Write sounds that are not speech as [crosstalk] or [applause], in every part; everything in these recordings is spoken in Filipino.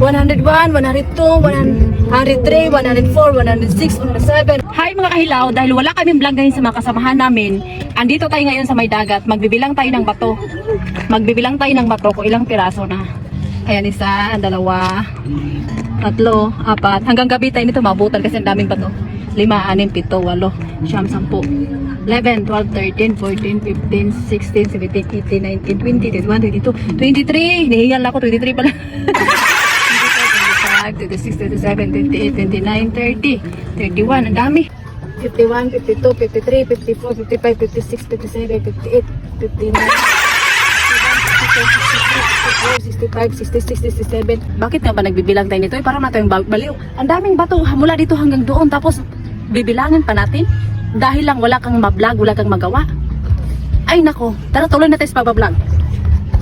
101, 102, 103, 104, 106, 107. Hi mga kahilaw, dahil wala kaming vlog ngayon sa mga kasamahan namin, andito tayo ngayon sa may dagat, magbibilang tayo ng bato. Magbibilang tayo ng bato kung ilang piraso na. Ayan, isa, dalawa, tatlo, apat. Hanggang gabi tayo nito mabutan kasi ang daming bato. Lima, anim, pito, walo, siyam, sampu. 11, 12, 13, 14, 15, 16, 17, 18, 19, 20, 21, 22, 23. Nihingal ako, 23 pala. [laughs] 25, 26, 27, 28, 29, 30, 31. Ang dami. 51, 52, 53, 54, 55, 56, 57, 58, 59, 65, 66, 67. Bakit nga ba nagbibilang tayo nito? Eh, para na tayong ba- baliw. Ang daming bato mula dito hanggang doon. Tapos bibilangan pa natin. Dahil lang wala kang mablog, wala kang magawa. Ay nako, tara tuloy natin sa pagbablog.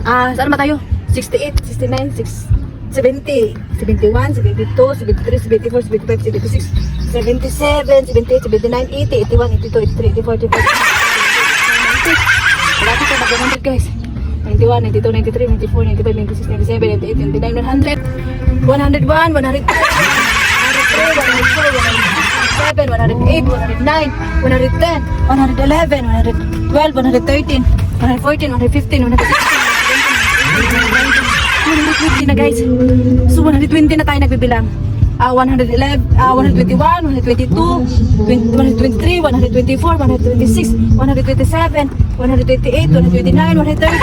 Ah, saan ba tayo? 68, 69, 6, 70, 71, 72, 73, 74, 75, 76, 77, 78, 79, 80, 81, 82, 83, 84, 85, 90. Wala dito mag-100 guys. 91, 92, 93, 94, 95, 96, 97, 98, 99, 100. 101, 102, 103, 104, 107, 108, 109, 110, 111, 112, 113, 114, 115, 116, 120 na guys. So 120 na tayo nagbibilang. Ah 111, ah 121, 122, 20, 123, 124, 126, 127, 128, 129, 130.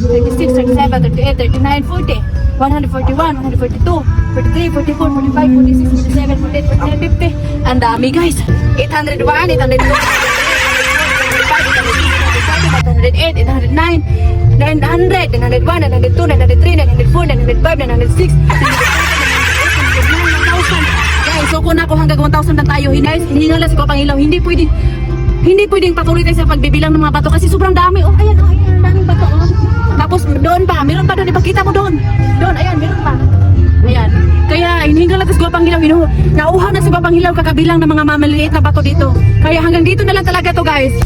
36, 37, 38, 39, 40, 141, 142, 43, 44, 45, 46, 47, 48, 49, 50. Ang dami guys. 801, 802, 808, 809, 900, 901, 902, 903, 904, 905, 906, 907, Guys, so kung ako hanggang 1,000 na tayo, guys, hinihingal na si Kopang Ilaw, hindi pwedeng, hindi pwedeng patuloy tayo sa pagbibilang ng mga bato kasi sobrang dami. Oh, ayan, oh, ayan, daming bato. Oh. Tapos doon pa, meron pa doon, ipakita mo doon. Doon, ayan, meron pa. Ayan. Kaya hinihingal na si Kopang Ilaw, hinu, nauhaw na si Kopang Ilaw kakabilang ng mga mamaliit na bato dito. Kaya hanggang dito na lang talaga to guys.